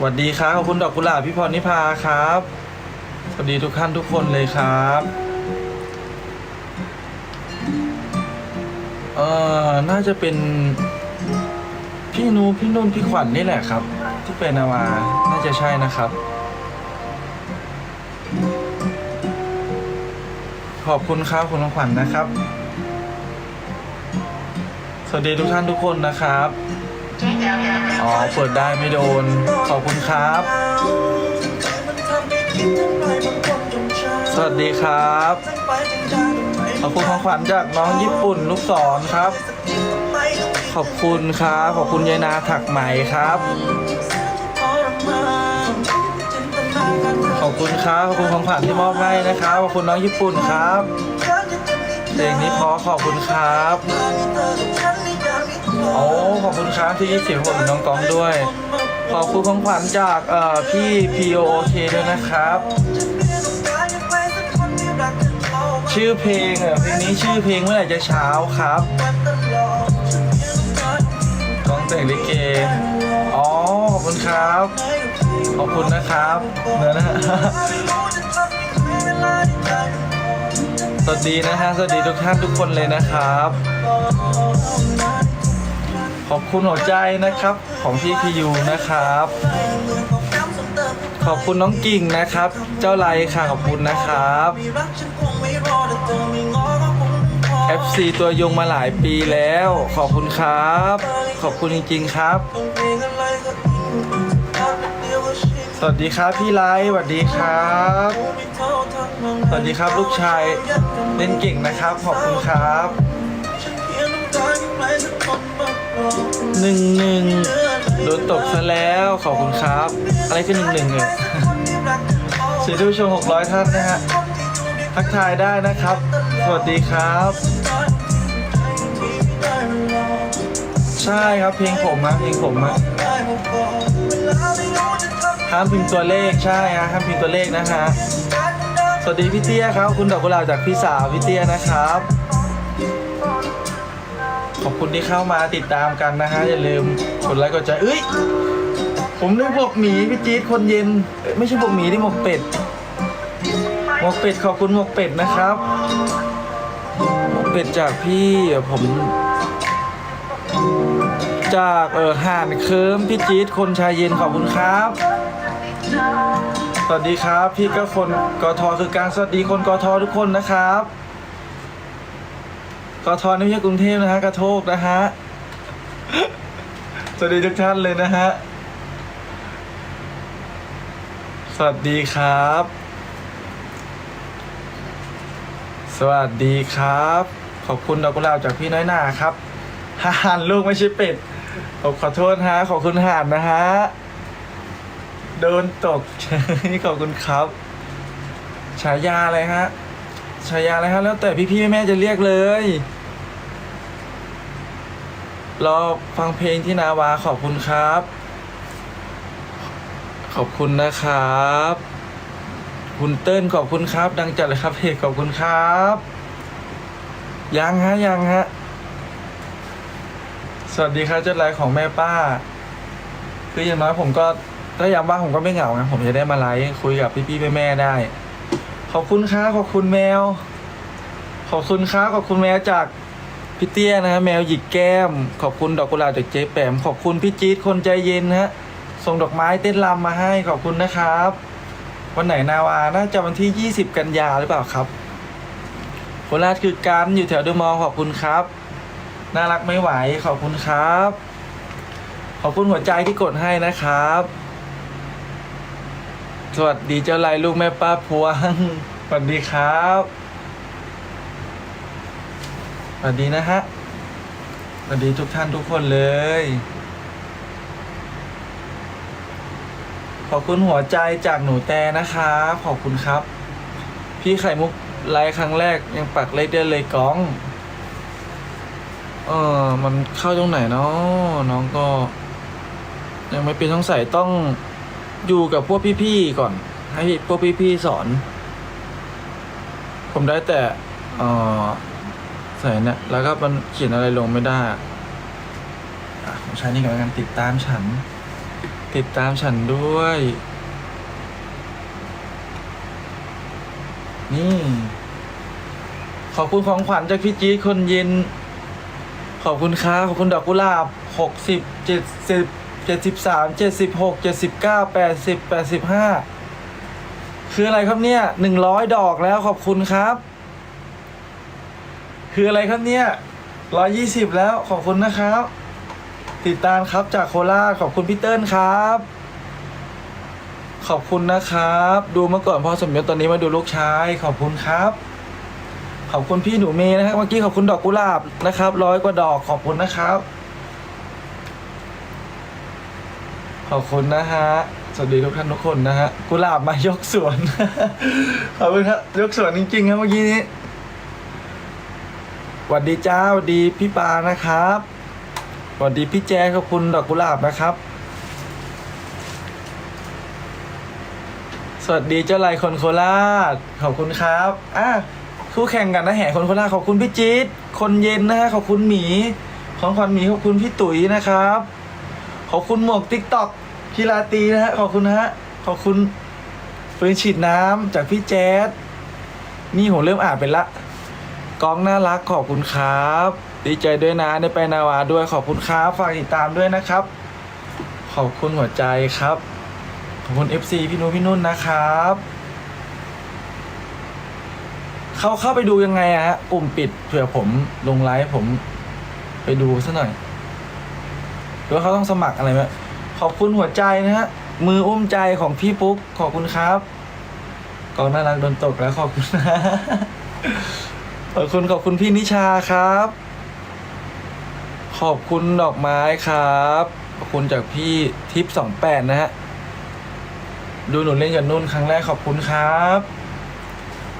สวัสดีครับขอบคุณดอกกุหลาบพี่พรนิพาครับ สวัสดีทุกท่านทุกคนเลยครับเอ่อน่าจะเป็นพี่นูพี่นุ่นพี่ขวัญนี่แหละครับ ที่เป็นนาวาน่าจะใช่นะครับ ขอบคุณครับคุณขวัญนะครับ สวัสดีทุกท่านทุกคนนะครับ อ๋อ เปิดได้ไม่โดน ขอบคุณครับ สวัสดีครับ ขอบคุณของขวัญจากน้องญี่ปุ่นลูกศรครับ ขอบคุณครับ ขอบคุณยายนาถักไหมครับ ขอบคุณครับ ขอบคุณของขวัญที่มอบให้นะครับ ขอบคุณน้องญี่ปุ่นครับเพลงนี้พอขอบคุณครับ โอ้ขอบคุณครับที่เสียงผมน้องกองด้วย ขอบคุณของขวัญจากเอ่อพี่ POK ด้วยนะครับ ชื่อเพลงเอ่อเพลงนี้ชื่อเพลงเมื่อไหร่จะเช้าครับกองแต่งลิเกอ๋อขอบคุณครับ ขอบคุณนะครับเนื้อนะฮะสวัสดีนะฮะสวัสดีทุกท่านทุกคนเลยนะครับ ขอบคุณหัวใจนะครับของพี่พียูนะครับ ขอบคุณน้องกิ่งนะครับ เจ้าไรค่ะขอบคุณนะครับ FC ตัวยงมาหลายปีแล้ว ขอบคุณครับ ขอบคุณจริงๆครับ สวัสดีครับพี่ไลท์สวัสดีครับ สวัสดีครับลูกชายเล่นเก่งนะครับ ขอบคุณครับ หนึ่งหนึ่งโดนตกซะแล้วขอบคุณครับ อะไรคือหนึ่งหนึ่งเนี่ยสีทุกชมหกร้อยท่านนะฮะทักทายได้นะครับ สวัสดีครับ ใช่ครับเพลงผมนะเพลงผมนะห้ามพิมพ์ตัวเลขใช่ฮะห้ามพิมพ์ตัวเลขนะฮะสวัสดีพี่เตี้ยครับ คุณดอกกุหลาบจากพี่สาวพี่เตี้ยนะครับ ขอบคุณที่เข้ามาติดตามกันนะฮะอย่าลืมกดไลค์กดใจเอ้ยผมนึกบอกหมีพี่จี๊ดคนเย็นเอ้ยไม่ใช่บอกหมีที่หมกเป็ดหมกเป็ดขอบคุณหมกเป็ดนะครับหมกเป็ดจากพี่ผม จากเออห่านเคิมพี่จี๊ดคนชายเย็นขอบคุณครับ สวัสดีครับ พี่ก็คนกทคือการสวัสดีคนกททุกคนนะครับ กทนี่ไม่ใช่กรุงเทพนะฮะกระโทกนะฮะสวัสดีทุกท่านเลยนะฮะ สวัสดีครับ สวัสดีครับ ขอบคุณดอกกุหลาบจากพี่น้อยหนาครับห่านลูกไม่ใช่เป็ดผมขอโทษฮะ ขอบคุณห่านนะฮะ โดนตกนี่ขอบคุณครับ ฉายาอะไรฮะ ฉายาอะไรฮะแล้วแต่พี่ๆแม่จะเรียกเลย รอฟังเพลงที่นาวาขอบคุณครับ ขอบคุณนะครับ คุณเติ้ลขอบคุณครับ ดังจัดเลยครับเพจขอบคุณครับ ยังฮะยังฮะ สวัสดีครับเจ้าไลฟ์ของแม่ป้า คืออย่างน้อยผมก็ถ้ายามว่างผมก็ไม่เหงาไงผมจะได้มาไลฟ์คุยกับพี่ๆแม่ๆได้ ขอบคุณครับขอบคุณแมว ขอบคุณครับขอบคุณแมวจากพี่เตี้ยนะฮะแมวหยิกแก้ม ขอบคุณดอกกุหลาบจากเจ๊แปม ขอบคุณพี่จี๊ดคนใจเย็นฮะส่งดอกไม้เต้นรำมาให้ขอบคุณนะครับ วันไหนนาวาน่าจะวันที่ 20 กันยาหรือเปล่าครับโคราชคือการอยู่แถวเดอะมอลล์ขอบคุณครับ น่ารักไม่ไหวขอบคุณครับ ขอบคุณหัวใจที่กดให้นะครับ สวัสดีเจ้าลายลูกแม่ป้าพวง สวัสดีครับ สวัสดีนะฮะ สวัสดีทุกท่านทุกคนเลย ขอบคุณหัวใจจากหนูแต่นะครับ ขอบคุณครับ พี่ไข่มุกไลฟ์ครั้งแรกยังปักเลขได้เลยก้อง เออ มันเข้าตรงไหนเนาะน้องก็ ยังไม่เป็นต้องใส่ต้อง อยู่กับพวกพี่ๆก่อน ให้พวกพี่ๆสอน ผมได้แต่เออใส่เนี่ยแล้วก็มันเขียนอะไรลงไม่ได้อะอะผมใช้นี่ก่อนแล้วกันติดตามฉัน ติดตามฉันด้วย นี่ ขอบคุณของขวัญจากพี่จี๊ดคนเย็น ขอบคุณครับขอบคุณดอกกุหลาบหกสิบเจ็ดสิบ เจ็ดสิบสามเจ็ดสิบหกเจ็ดสิบเก้าแปดสิบแปดสิบห้าคืออะไรครับเนี่ยหนึ่งร้อยดอกแล้วขอบคุณครับ คืออะไรครับเนี่ยร้อยี่สิบแล้วขอบคุณนะครับ ติดตามครับจากโคราชขอบคุณพี่เติ้ลครับ ขอบคุณนะครับ ดูเมื่อก่อนพ่อสมยศตอนนี้มาดูลูกชายขอบคุณครับ ขอบคุณพี่หนูเมย์นะครับเมื่อกี้ขอบคุณดอกกุหลาบนะครับร้อยกว่าดอกขอบคุณนะครับ ขอบคุณนะฮะ สวัสดีทุกท่านทุกคนนะฮะ กุหลาบมายกสวน ขอบคุณครับ ยกสวนจริงๆครับเมื่อกี้นี้สวัสดีจ้าสวัสดีพี่ปานะครับสวัสดีพี่แจ๊คขอบคุณดอกกุหลาบนะครับ สวัสดีเจ้าลายคนโคราช ขอบคุณครับอะคู่แข่งกันนะแห่คนโคราชขอบคุณพี่จี๊ดคนเย็นนะฮะขอบคุณหมี ของขวัญหมีขอบคุณพี่ตุ๋ยนะครับ ขอบคุณหมวกติ๊กต็อกกีฬาตีนะฮะขอบคุณนะฮะขอบคุณปืนฉีดน้ำจากพี่แจ๊ดนี่ผมเริ่มอ่านเป็นละกองน่ารักขอบคุณครับ ดีใจด้วยนะได้ไปนาวาด้วยขอบคุณครับฝากติดตามด้วยนะครับ ขอบคุณหัวใจครับขอบคุณ FC พี่นุ้ยพี่นุ่นนะครับเข้าเข้าไปดูยังไงอะฮะกลุ่มปิดเผื่อผมลงไลฟ์ผมไปดูซะหน่อย หรือว่าเขาต้องสมัครอะไรไหมขอบคุณหัวใจนะฮะมืออุ้มใจของพี่ปุ๊กขอบคุณครับกองน่ารักโดนตกแล้วขอบคุณนะขอบคุณขอบคุณพี่นิชาครับ ขอบคุณดอกไม้ครับ ขอบคุณจากพี่ทิปสองแปดนะฮะดูหนูเล่นกับนุ่นครั้งแรกขอบคุณครับ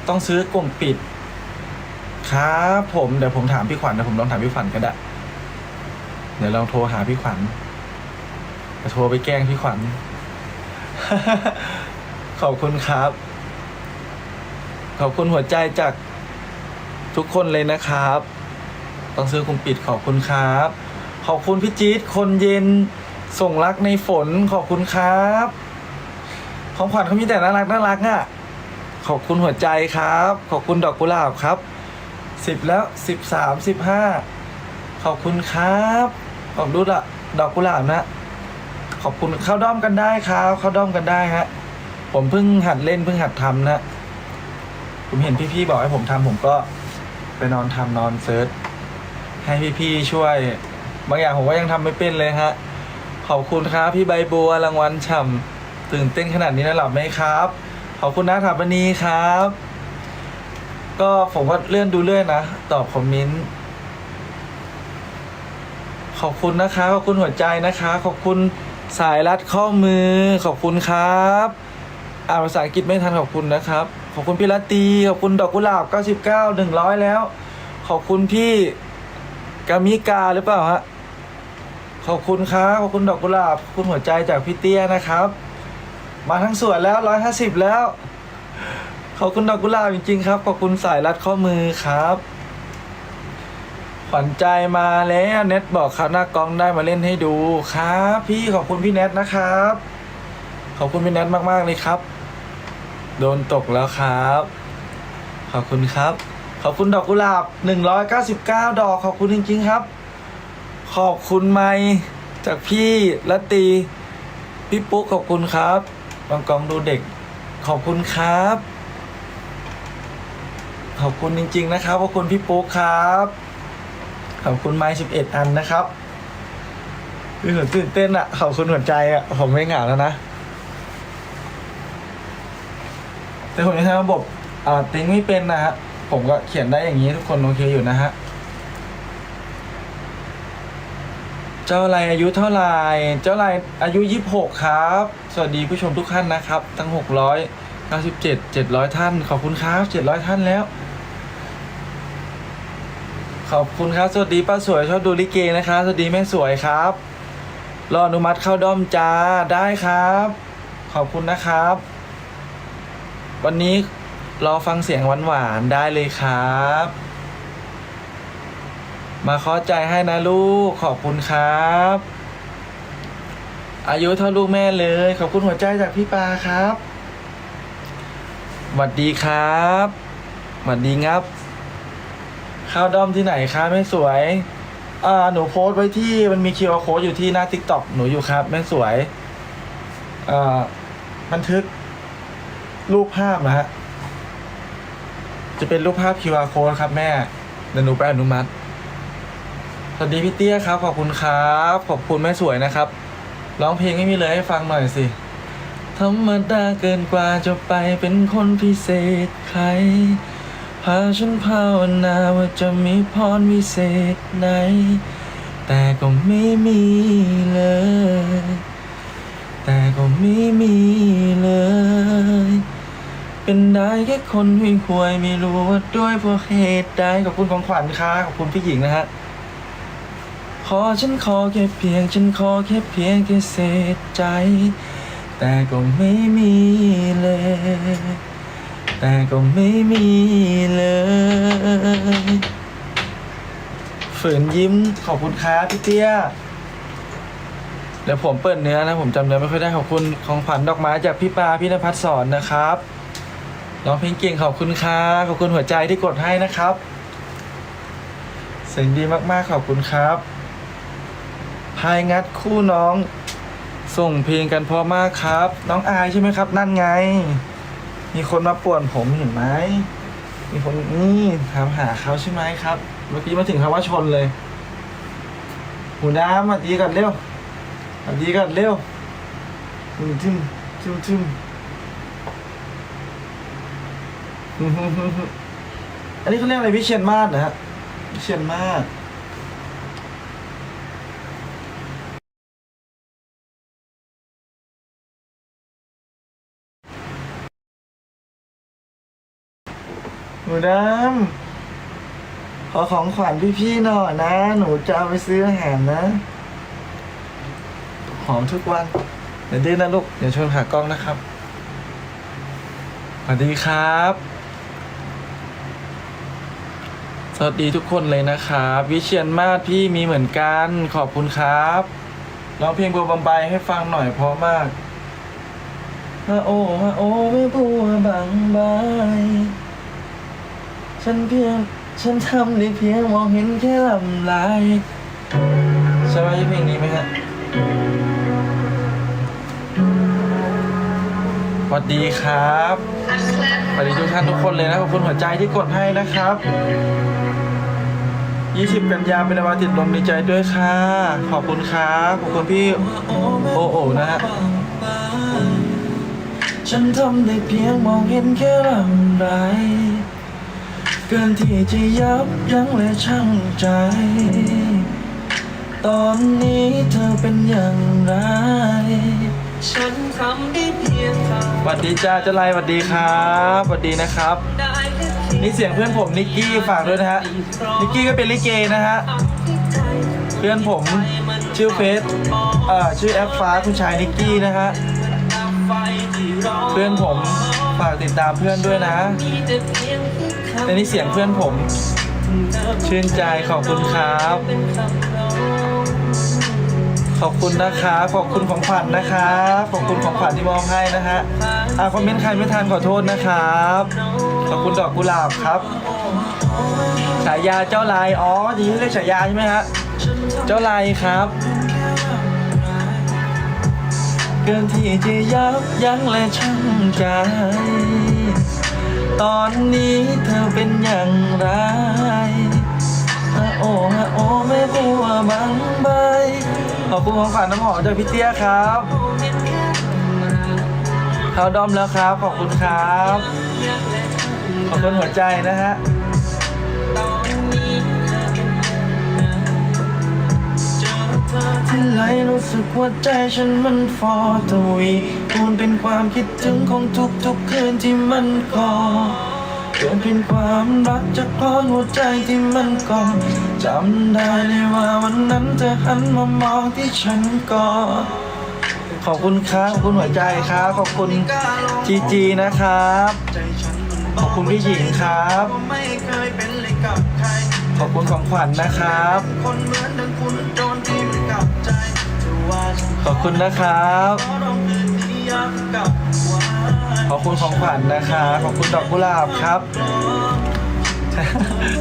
ต้องซื้อกลุ่มปิด ครับ ผมเดี๋ยวผมถามพี่ขวัญเดี๋ยวผมลองถามพี่ขวัญก็ได้ เดี๋ยวลองโทรหาพี่ขวัญโทรไปแกล้งพี่ขวัญ ขอบคุณครับ ขอบคุณหัวใจจากทุกคนเลยนะครับ ต้องซื้อคุมปิดขอบคุณครับ ขอบคุณพี่จี๊ดคนเย็นส่งรักในฝนขอบคุณครับ ของขวัญเขามีแต่น่ารักน่ารักอะ ขอบคุณหัวใจครับ ขอบคุณดอกกุหลาบครับสิบแล้วสิบสามสิบห้าขอบคุณครับ ขอบดูละดอกกุหลาบนะ ขอบคุณเข้าด้อมกันได้ครับเข้าด้อมกันได้ฮะผมเพิ่งหัดเล่นเพิ่งหัดทำนะ ผมเห็นพี่ๆบอกให้ผมทำผมก็ไปนอนทำนอนเซิร์ชให้พี่ๆช่วย บางอย่างผมก็ยังทำไม่เป็นเลยฮะขอบคุณครับพี่ใบบัวรางวัลฉ่ำตื่นเต้นขนาดนี้นะหลับไหมครับ ขอบคุณนะถาปนีครับ ก็ผมก็เลื่อนดูเรื่อยนะ ตอบคอมเมนต์ ขอบคุณนะคะ ขอบคุณหัวใจนะคะ ขอบคุณสายรัดข้อมือ ขอบคุณครับอ่านภาษาอังกฤษไม่ทันขอบคุณนะครับ ขอบคุณพี่รัตตีขอบคุณดอกกุหลาบ 99 100 แล้ว ขอบคุณพี่กามิกาหรือเปล่าฮะ ขอบคุณครับ ขอบคุณดอกกุหลาบ ขอบคุณหัวใจจากพี่เตี้ยนะครับ มาทั้งส่วนแล้ว 150 แล้ว ขอบคุณดอกกุหลาบจริงๆครับ ขอบคุณสายรัดข้อมือครับ ขวัญใจมาแล้วเน็ตบอกครับหน้ากล้องได้มาเล่นให้ดูครับ พี่ขอบคุณพี่เน็ตนะครับ ขอบคุณพี่เน็ตมากๆเลยครับ โดนตกแล้วครับ ขอบคุณครับ ขอบคุณดอกกุหลาบ199ดอกขอบคุณจริงๆครับ ขอบคุณไมค์จากพี่ละตีพี่ปุ๊กขอบคุณครับบางกองดูเด็ก ขอบคุณครับ ขอบคุณจริง ๆ นะครับขอบคุณพี่ปุ๊กครับ ขอบคุณไม้สิบเอ็ดอันนะครับคือผมตื่นเต้นอะขอบคุณหัวใจอะผมไม่เหงาแล้วนะ แต่ผมยังใช้ระบบอ่าติ้งไม่เป็นนะฮะ ผมก็เขียนได้อย่างนี้ทุกคนโอเคอยู่นะฮะ เจ้าไรอายุเท่าไหร่ เจ้าไรอายุยี่สิบหกครับ สวัสดีผู้ชมทุกท่านนะครับทั้งหกร้อยเก้าสิบเจ็ดเจ็ดร้อยท่าน ขอบคุณครับเจ็ดร้อยท่านแล้ว ขอบคุณครับ สวัสดีป้าสวยชอบดูลิเกนะคะ สวัสดีแม่สวยครับ รออนุมัติเข้าด้อมจ้าได้ครับ ขอบคุณนะครับ วันนี้รอฟังเสียงหวานๆได้เลยครับ มาขอใจให้นะลูกขอบคุณครับ อายุเท่าลูกแม่เลย ขอบคุณหัวใจจากพี่ปาครับหวัดดีครับหวัดดีงับ ข้าวด้อมที่ไหนคะแม่สวยอ่าหนูโพสต์ไว้ที่มันมีคิวอาร์โค้ดอยู่ที่หน้าทิกตอกหนูอยู่ครับแม่สวยอ่าบันทึก รูปภาพนะฮะจะเป็นรูปภาพ QR code ครับแม่เดี๋ยวหนูไปอนุมัติ สวัสดีพี่เตี้ยครับ ขอบคุณครับ ขอบคุณแม่สวยนะครับ ร้องเพลงไม่มีเลยให้ฟังหน่อยสิ ธรรมดาเกินกว่าจะไปเป็นคนพิเศษใคราฉันภาวนาว่าจะมีพรวิเศษไหน แต่ก็ไม่มีเลย แต่ก็ไม่มีเลย เป็นได้แค่คนห่วยหวยๆไม่รู้ว่าด้วยเพราะเหตุใดขอบคุณของขวัญค่ะขอบคุณพี่หญิงนะฮะ ขอฉันขอแค่เพียง ฉันขอแค่เพียงแค่เศษใจ แต่ก็ไม่มีเลย แต่ก็ไม่มีเลย ฝืนยิ้มขอบคุณครับพี่เตี้ย เดี๋ยวผมเปิดเนื้อนะ ผมจำเนื้อไม่ค่อยได้ขอบคุณของขวัญดอกไม้จากพี่ปาพี่นภัสสอนนะครับร้องเพลงเก่งขอบคุณครับขอบคุณหัวใจที่กดให้นะครับเสียงดีมากๆขอบคุณครับ พายงัดคู่น้อง ส่งเพลงกันพราะมากครับ น้องอายใช่ไหมครับ นั่นไง มีคนมาป่วนผมเห็นไหม มีคนนี่ถามหาเขาใช่ไหมครับ เมื่อกี้มาถึงคำว่าชนเลย หูน้ำมาดีกันเร็วสวัสดีกันเร็วทึมทึมทึมทึมฮึ่มฮึ่มฮึ่มฮึ่มอันนี้เขาเรียกอะไรวิเชียนมาศนะฮะวิเชียนมาศ หนูดำขอของขวัญพี่ๆหน่อยนะ หนูจะเอาไปซื้ออาหารนะ หอมทุกวันเดี๋ยวดื้อนะลูกเดี๋ยวชวนหากล้องนะครับสวัสดีครับ สวัสดีทุกคนเลยนะครับ วิเชียนมาศพี่มีเหมือนกันขอบคุณครับร้องเพลงบัวบำไบให้ฟังหน่อยเพราะมากฮะโอ้ฮะโอ้ไม่บัวบางใบ ฉันเพียง ฉันทำได้เพียงมองเห็นแค่ลำลายใช่ไหมเพลงนี้ไหมฮะสวัสดีครับสวัสดีทุกท่านทุกคนเลยนะ ขอบคุณหัวใจที่กดให้นะครับ 20 กันยาเป็นวันติดลมดีใจด้วยค่ะ ขอบคุณครับ ขอบคุณพี่โอโอนะฮะฉันทำได้เพียงมองเห็นแค่ลำไร เกินที่จะยับยั้งและชั่งใจ ตอนนี้เธอเป็นอย่างไร ฉันทำได้เพียงทสวัสดีจ้าเจ้าไรสวัสดีครับสวัสดีนะครับำได้แค่เพียงนี่เสียงเพื่อนผมนิกกี้ฝากด้วยนะฮะ นิกกี้ก็เป็นลิเกนะฮะ เพื่อนผมชื่อเฟซเอ่อชื่อแอปฟ้าคุณชายนิกกี้นะฮะไฟที่รอเพื่อนผมฝากติดตามเพื่อนด้วยนะ มีแต่เพียงแค่ และนี่เสียงเพื่อนผม ชื่นใจขอบคุณครับ ขอบคุณนะครับขอบคุณของขวัญนะครับขอบคุณของขวัญที่มอบให้นะฮะอ่าคอมเมนต์ใครไม่ทันขอโทษนะครับ ขอบคุณดอกกุหลาบครับฉายาเจ้าลายอ๋อดีเรียกฉายาใช่ไหมฮะเจ้าลายครับเกินที่จะยับยั้งและชั่งใจ ตอนนี้เธอเป็นอย่างไรฮะโอ้ฮะโอ้ไม่บัวบางใบ ขอบคุณของขวัญน้ำหอมจากพี่เตี้ยครับเห็นแค่ลำรางเข้าดอมแล้วครับ ขอบคุณครับอยากและขอบคุณหัวใจนะฮะตอนนี้เธอเป็นอย่างไรเจอเธอที่ไหลรู้สึกว่าใจฉันมันฟอทวี คูณเป็นความคิดถึงของทุกๆคืนที่มันก่อเกินเป็นความรักจากพรหัวใจที่มันก่อจำได้เลยว่าวันนั้นเธอหันมามองที่ฉันก่อน ขอบคุณครับขอบคุณหัวใจครับ ขอบคุณจีจีนะครับ ขอบคุณพี่หญิงครับ ขอบคุณของขวัญนะครับคนเหมือนดังคุณโจรที่มันกลับ ขอบคุณนะครับ ขอบคุณของขวัญนะคะ ขอบคุณดอกกุหลาบครับ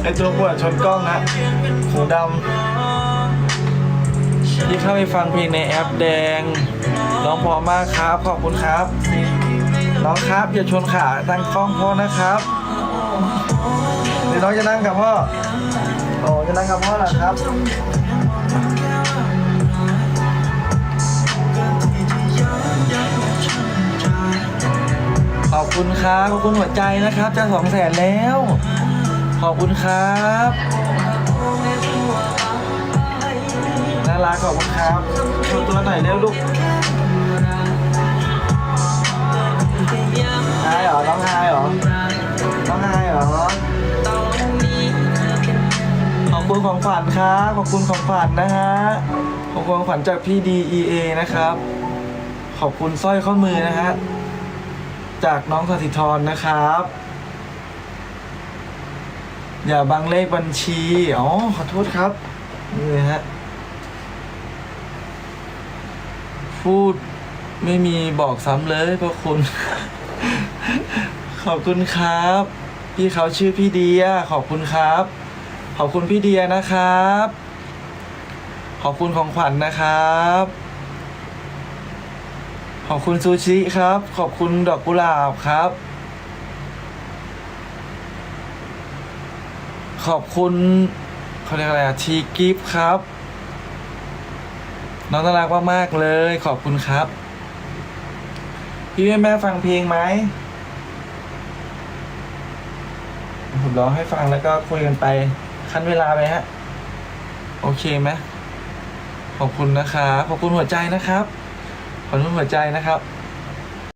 ไอตัวปวดชนกล้องนะหูดำที่เข้าไปฟังเพลงในแอปแดงร้องพอมากครับ ขอบคุณครับน้องครับอย่าชนขาตั้งกล้องพ่อนะครับเดี๋ยวน้องจะนั่งกับพ่อโอ้จะนั่งกับพ่อเหรอครับ คุณครับขอบคุณหัวใจนะครับจะสองแสนแล้ว ขอบคุณครับน่ารักขอบคุณครับโชว์ตัวหน่อยเร็วลูกไฮเหรอน้องไฮเหรอน้องไฮเหรอขอบคุณของขวัญครับขอบคุณของขวัญนะฮะขอบคุณของขวัญจากพี่ DEA นะครับ ขอบคุณสร้อยข้อมือนะฮะ จากน้องสถิธรนะครับ อย่าบังเลขบัญชี อ๋อ ขอโทษครับนี่ฮะพูดไม่มีบอกซ้ำเลยพระคุณ ขอบคุณครับ พี่เขาชื่อพี่เดีย ขอบคุณครับ ขอบคุณพี่เดียนะครับ ขอบคุณของขวัญนะครับ ขอบคุณซูชิครับ ขอบคุณดอกกุหลาบครับ ขอบคุณเขาเรียกอะไรอะทีกิฟครับ น้องน่ารักมากๆเลย ขอบคุณครับ พี่แม่แม่ฟังเพลงไหมผมร้องให้ฟังแล้วก็คุยกันไป คั้นเวลาไปฮะ โอเคไหมขอบคุณนะครับ ขอบคุณหัวใจนะครับ ขอบคุณหัวใจนะครับ